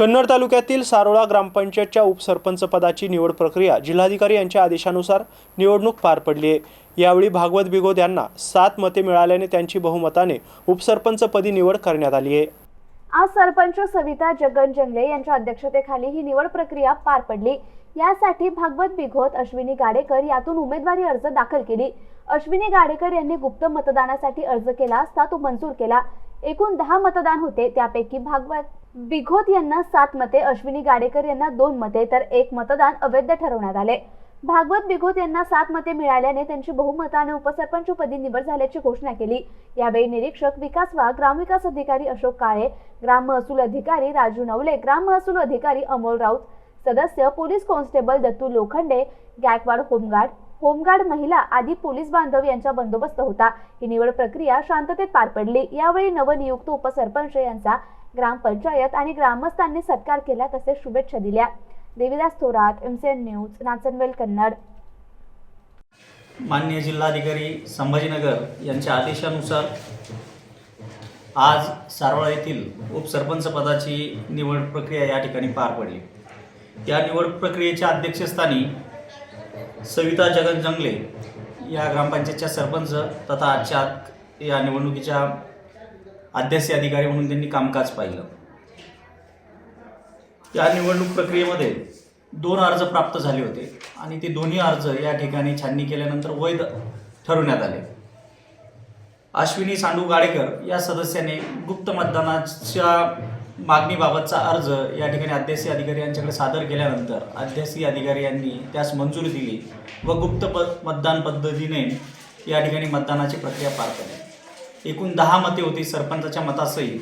कन्नड तालुक्यातील सारोळा ग्रामपंचायतच्या उपसरपंच पदाची निवड प्रक्रिया जिल्हाधिकारी यांच्या आदेशानुसार निवडणूक पार पडली आहे. यावेळी भागवत बिगोद यांना सात मते मिळाल्याने त्यांची बहुमताने उपसरपंचपदी निवड करण्यात आली आहे. आज सरपंच सविता जगन जंगले यांच्या अध्यक्षतेखाली ही निवड प्रक्रिया पार पडली. यासाठी भागवत बिघोत अश्विनी गाडेकर यातून उमेदवारी अर्ज दाखल केली. अश्विनी गाडेकर यांनी गुप्त मतदानासाठी अर्ज केला असता तो मंजूर केला. एकूण दहा मतदान होते त्यापैकी भागवत बिघोत यांना सात मते अश्विनी गाडेकर यांना दोन मते तर एक मतदान अवैध ठरवण्यात आले. भागवत बिघोत यांना सात मते मिळाल्याने त्यांची बहुमताने उपसरपंचपदी निवड झाल्याची घोषणा केली. यावेळी निरीक्षक विकास वा ग्रामविकास अधिकारी अशोक काळे ग्राम महसूल अधिकारी राजू नवले ग्राम महसूल अधिकारी अमोल राऊत सदस्य police constable Dattu Lokhande Gaikwad home guard home guard महिला आदी पोलीस बांधव यांचा बंदोबस्त होता. ही निवड प्रक्रिया शांततेत पार पडली. यावेळी नवनियुक्त उपसरपंच यांचा ग्रामपंचायत आणि ग्रामस्थांनी सत्कार केला तसेच शुभेच्छा दिल्या. Devidas Thorat MCN news Nachanvel Kannad. मान्य जिल्हाधिकारी संभाजीनगर यांच्या आदेशानुसार आज सारवळा येथील उपसरपंच पदाची निवड प्रक्रिया या ठिकाणी पार पडली. या निवड प्रक्रियेच्या अध्यक्षस्थानी सविता जगन जंगले या ग्रामपंचायतच्या सरपंच तथा आजच्या या निवडणुकीच्या अध्यक्ष अधिकारी म्हणून त्यांनी कामकाज पाहिलं. या निवडणूक प्रक्रियेमध्ये दोन अर्ज प्राप्त झाले होते आणि ते दोन्ही अर्ज या ठिकाणी छाननी केल्यानंतर वैध ठरवण्यात आले. अश्विनी सांडू गाडेकर या सदस्याने गुप्त मतदानाच्या मागणीबाबतचा अर्ज या ठिकाणी अध्यक्षीय अधिकारी यांच्याकडे सादर केल्यानंतर अध्यक्षीय अधिकारी यांनी त्यास मंजुरी दिली व गुप्त प मतदान पद्धतीने या ठिकाणी मतदानाची प्रक्रिया पार पडली. एकूण दहा मते होती सरपंचाच्या मतासहित.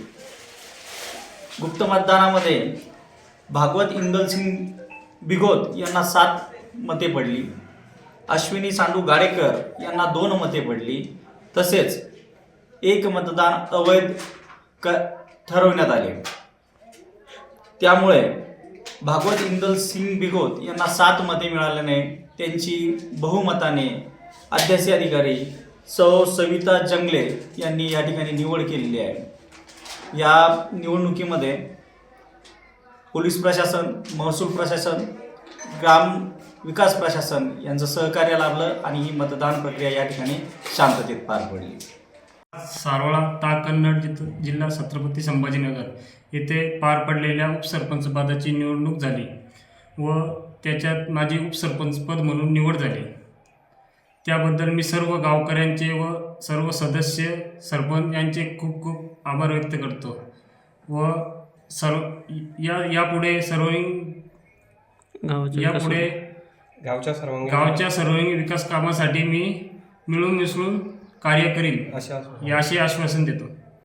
गुप्त मतदानामध्ये भागवत इंदलसिंग बिगोत यांना सात मते पडली. अश्विनी सांडू गाडेकर यांना दोन मते पडली. तसेच एक मतदान अवैध क ठरवण्यात आले. त्यामुळे भागवत इंदल सिंग बिघोत यांना सात मते मिळाल्याने त्यांची बहुमताने अध्यक्ष अधिकारी सौ सविता जंगले यांनी या ठिकाणी निवड केलेली आहे. या निवडणुकीमध्ये पोलीस प्रशासन महसूल प्रशासन ग्राम विकास प्रशासन यांचं सहकार्य लाभलं आणि ही मतदान प्रक्रिया या ठिकाणी शांततेत पार पडली. सारोळा ता कन्नड जिथ- जिल्हा छत्रपती संभाजीनगर येथे पार पडलेल्या उपसरपंच पदाची निवडणूक झाली व त्याच्यात माझी उपसरपंचपद म्हणून निवड झाली. त्याबद्दल मी सर्व गावकऱ्यांचे व सर्व सदस्य सरपंच यांचे खूप खूप आभार व्यक्त करतो व सर्व या यापुढे सर्वांगी यापुढे गावच्या सर्वांगीण गावच्या सर्वांगीण विकास कामासाठी मी मिळून मिसळून कार्य करीन अशा आश्वासन देतो.